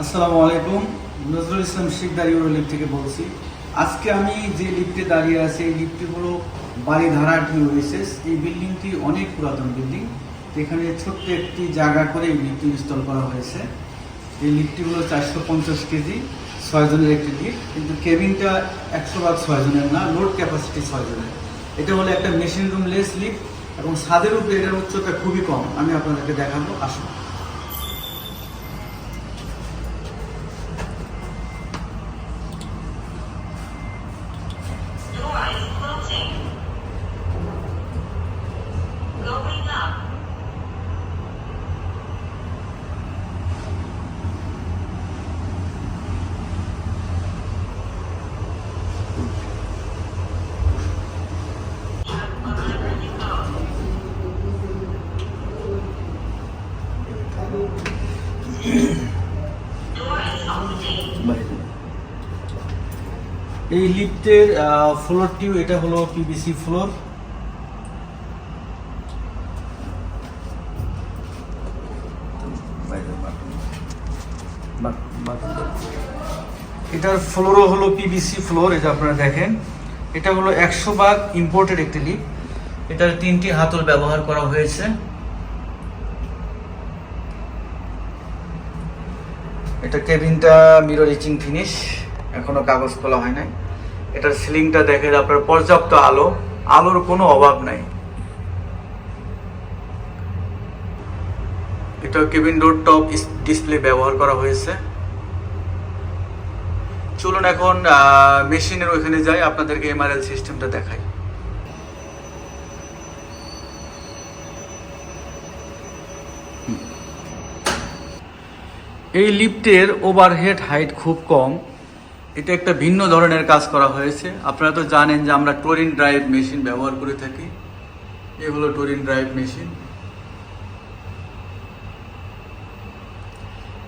আসসালামু আলাইকুম। নজরুল ইসলাম শেখ দাঁড়িয়ে লিফট থেকে বলছি। আজকে আমি যে লিফটে দাঁড়িয়ে আছি, এই লিফটটি হলো বাড়িধারা ডিওএসএস এই বিল্ডিংটি অনেক পুরাতন বিল্ডিং। এখানে ছোট্ট একটি জায়গা করে এই লিফটটি ইনস্টল করা হয়েছে। এই লিফটটি হলো চারশো পঞ্চাশ কেজি, ছয় জনের একটি লিফট। কিন্তু কেবিনটা একশো ভাগ ছয় জনের না, লোড ক্যাপাসিটি ছয় জনের। এটা হলো একটা মেশিন রুম লেস লিফট এবং ছাদের উপরে এটার উচ্চতা খুবই কম। আমি আপনাদেরকে দেখাবো। আসুন। এই লিফটের ফ্লোরটিও এটা হলো পিভিসি ফ্লোর এটার ফ্লোরও হলো পিভিসি ফ্লোর এটা আপনারা দেখেন। এটা হলো একশো ভাগ ইম্পোর্টেড একটি লিফট এটার তিনটি হাতল ব্যবহার করা হয়েছে। এটা কেবিনটা মিরর ইচিং ফিনিশ এখনও কাগজ খোলা হয় নাই। এটার সিলিংটা দেখেন, আপনার পর্যাপ্ত আলো। আলোর কোনো অভাব নাই। এটা কেবিন ডোর টপ ডিসপ্লে ব্যবহার করা হয়েছে। চলুন এখন মেশিনের ওইখানে যাই, আপনাদেরকে এমআরএল সিস্টেমটা দেখাই। এই লিফটের ওভারহেড হাইট খুব কম। এটা একটা ভিন্ন ধরনের কাজ করা হয়েছে। আপনারা তো জানেন যে আমরা টোরিন ড্রাইভ মেশিন ব্যবহার করে থাকি। এ হলো টোরিন ড্রাইভ মেশিন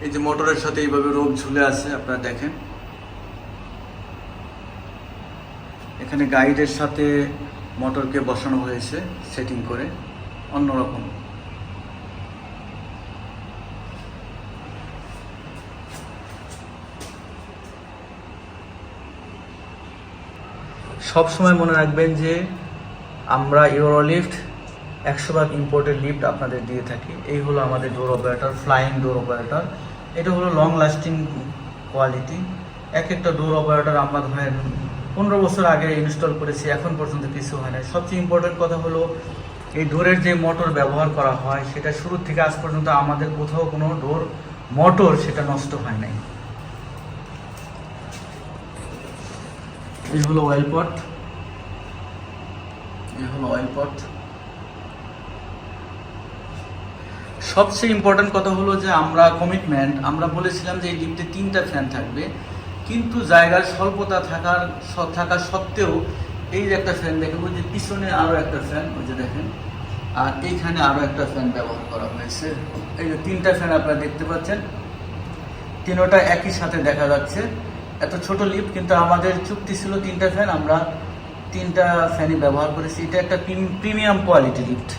এই যে মোটরের সাথে এইভাবে রোগ ঝুলে আছে, আপনারা দেখেন। এখানে গাইডের সাথে মোটরকে বসানো হয়েছে সেটিং করে। অন্যরকম। সব সময় মনে রাখবেন যে আমরা ইউরো লিফট একশো ভাগ ইম্পোর্টেড লিফট আপনাদের দিয়ে থাকি। এই হলো আমাদের door operator flying door operator এটা হলো লং লাস্টিং কোয়ালিটি এক একটা ডোর অপারেটর আমরা ধরেন পনেরো বছর আগে ইনস্টল করেছি, এখন পর্যন্ত কিছু হয় না সবচেয়ে ইম্পর্টেন্ট কথা হলো এই ডোরের যে মোটর ব্যবহার করা হয়, সেটা শুরু থেকে আজ পর্যন্ত আমাদের কোথাও কোনো ডোর মোটর সেটা নষ্ট হয় নাই। এই হলো অয়েল পট এই হলো অয়েল পট সবচেয়ে ইম্পর্টেন্ট কথা হলো যে আমরা কমিটমেন্ট আমরা বলেছিলাম যে এই লিফটে তিনটা ফ্যান থাকবে, কিন্তু জায়গার স্বল্পতা থাকার থাকা সত্ত্বেও এই যে একটা ফ্যান দেখেন, ওই যে পিছনে আরও একটা ফ্যান ওই যে দেখেন, আর এইখানে আরও একটা ফ্যান ব্যবহার করা হয়েছে। এই যে তিনটা ফ্যান আপনারা দেখতে পাচ্ছেন, তিনোটা একই সাথে দেখা যাচ্ছে। এত ছোট লিফট কিন্তু আমাদের চুক্তি ছিল তিনটা ফ্যান আমরা তিনটা ফ্যানই ব্যবহার করেছি। এটা একটা প্রিমিয়াম কোয়ালিটি লিফট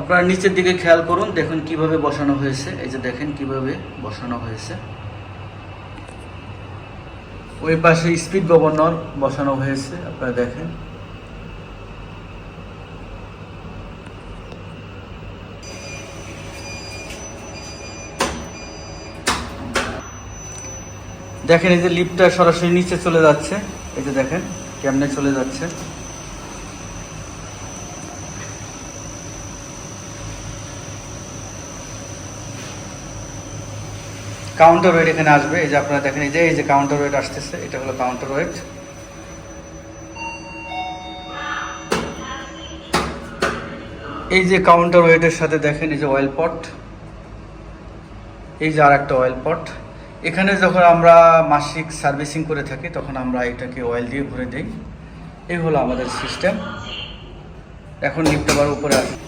আপনারা নিচের দিকে খেয়াল করুন, দেখুন কীভাবে বসানো হয়েছে। এই যে দেখেন কীভাবে বসানো হয়েছে। ওই পাশে স্পিড গভর্নর বসানো হয়েছে, আপনারা দেখেন। দেখেন এই যে লিফটটা সরাসরি নিচে চলে যাচ্ছে। এই যে দেখেন কেমনে চলে যাচ্ছে। কাউন্টার ওয়েট এখানে আসবে। এই যে আপনারা দেখেন, এই যে এই যে কাউন্টার ওয়েট আসতেছে, এটা হলো কাউন্টার ওয়েট এই যে কাউন্টার ওয়েটের সাথে দেখেন, এই যে অয়েল পট এই যে আর একটা অয়েল পট এখানে যখন আমরা মাসিক সার্ভিসিং করে থাকি, তখন আমরা এটাকে অয়েল দিয়ে ভরে দিই। এই হলো আমাদের সিস্টেম এখন লিফট আবার উপরে আসে।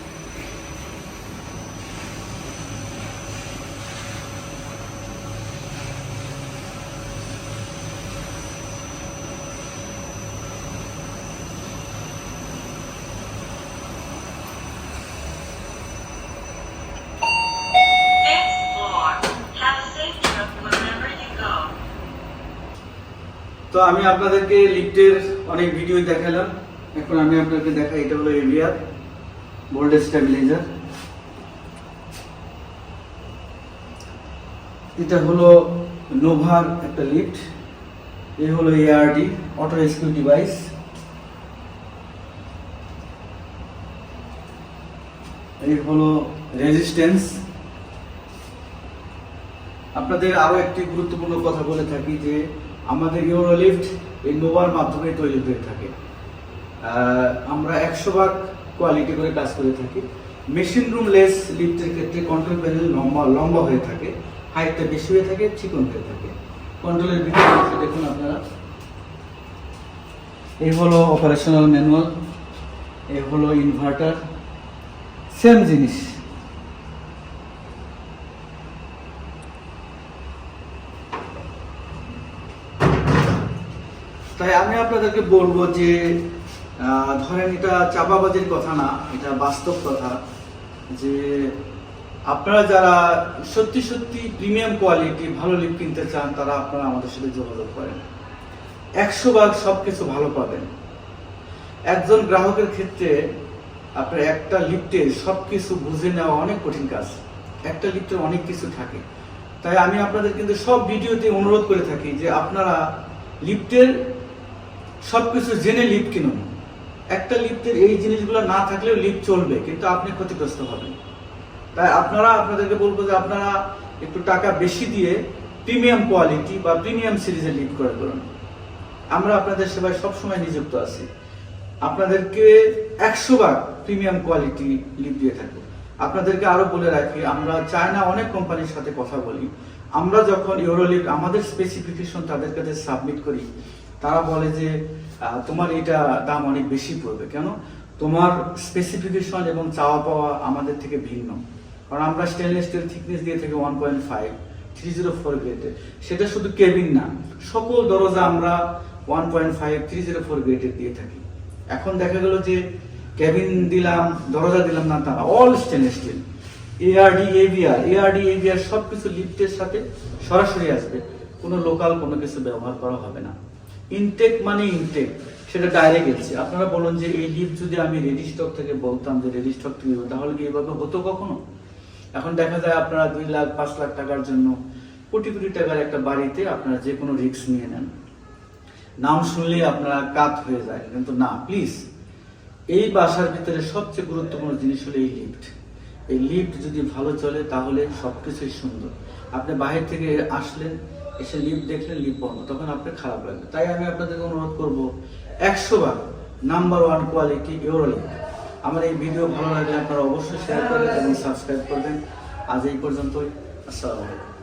তো আমি আপনাদেরকে লিফটের অনেক ভিডিও দেখালাম। এখন আমি আপনাকে দেখাই, এটা হলো এভিয়ার বোল্ড স্টেবিলাইজার। এটা হলো নোভার একটা লিফট এই হলো এআরডি অটো রেস্কিউ ডিভাইস। এই হলো রেজিস্ট্যান্স। আপনাদের আরও একটি গুরুত্বপূর্ণ কথা বলে থাকি যে আমাদের ইউরোলিফট এই নোভার মাধ্যমে তৈরি হয়ে থাকে। আমরা একশো ভাগ কোয়ালিটি করে কাজ করে থাকি। মেশিন রুম লেস লিফটের ক্ষেত্রে কন্ট্রোল প্যানেল লম্বা লম্বা হয়ে থাকে হাইটটা বেশি হয়ে থাকে, চিকন হয়ে থাকে। কন্ট্রোলের ভিতরে দেখুন আপনারা। এই হলো অপারেশনাল ম্যানুয়াল এই হলো ইনভার্টার সেম জিনিস। তাই আমি আপনাদেরকে বলব যে ধরেন এটা চাপাবাজির কথা না, এটা বাস্তব কথা যে আপনারা যারা সত্যি সত্যি প্রিমিয়াম কোয়ালিটি ভালো লিপ কিনতে চান, তারা আপনারা আমাদের সাথে যোগাযোগ করেন। একশো ভাগ সব কিছু ভালো পাবেন। একজন গ্রাহকের ক্ষেত্রে আপনার একটা লিফটে সব কিছু বুঝে নেওয়া অনেক কঠিন কাজ। একটা লিফটে অনেক কিছু থাকে। তাই আমি আপনাদের কিন্তু সব ভিডিওতে অনুরোধ করে থাকি যে আপনারা লিফটের সবকিছু জেনে লিফট কিনুন। একটা লিফটের এই জিনিসগুলো না থাকলেও লিফট চলবে, কিন্তু আপনি ক্ষতিগ্রস্ত হবেন। তাই আপনারা আপনাদেরকে বলব যে আপনারা একটু টাকা বেশি দিয়ে প্রিমিয়াম কোয়ালিটি বা প্রিমিয়াম সিরিজের লিফট করে করুন। আমরা আপনাদের সেবায় সবসময় নিযুক্ত আছি। আপনাদেরকে একশো বার প্রিমিয়াম কোয়ালিটি লিপ দিয়ে থাকব। আপনাদেরকে আরও বলে রাখি, আমরা চায়না অনেক কোম্পানির সাথে কথা বলি। আমরা যখন ইউরোলিপ আমাদের স্পেসিফিকেশন তাদের কাছে সাবমিট করি তারা বলে যে তোমার এটা দাম অনেক বেশি পড়বে। কেন? তোমার স্পেসিফিকেশন এবং চাওয়া পাওয়া আমাদের থেকে ভিন্ন। কারণ আমরা স্টেনলেস স্টিল থিকনেস দিয়ে থাকি one point five three zero four গ্রেডের সেটা শুধু কেবিন না, সকল দরজা আমরা one point five three zero four গ্রেডের দিয়ে থাকি। এখন দেখা গেল যে কেবিন দিলাম, দরজা দিলাম না তারা all stainless steel ARD AVR ARD AVR সবকিছু লিফটের সাথে সরাসরি আসবে। কোনো লোকাল কোনো কিছু ব্যবহার করা হবে না। ইনটেক মানে ইনটেক সেটা ডাইরেক্ট এসছে। আপনারা বলুন যে এই লিফট যদি আমি রেডি স্টক থেকে বলতাম যে রেডি স্টক নেব, তাহলে কি এভাবে হতো কখনো? এখন দেখা যায় আপনারা দুই লাখ পাঁচ লাখ টাকার জন্য কোটি কোটি টাকার একটা বাড়িতে আপনারা যে কোনো রিস্ক নিয়ে নেন। নাম শুনলেই আপনারা কাত হয়ে যায় কিন্তু না প্লিজ এই বাসার ভিতরে সবচেয়ে গুরুত্বপূর্ণ জিনিস হলো এই লিফট এই লিফট যদি ভালো চলে তাহলে সবকিছুই সুন্দর। আপনি বাহির থেকে আসলেন এসে লিপ দেখলেন লিপ বন্ধ, তখন আপনার খারাপ লাগবে। তাই আমি আপনাদেরকে অনুরোধ করব, একশো বার নাম্বার ওয়ান কোয়ালিটি ইউরো আমার এই ভিডিও ভালো লাগলে আপনারা অবশ্যই শেয়ার করবেন এবং সাবস্ক্রাইব করবেন। আজ এই পর্যন্তই, আসসালামু আলাইকুম।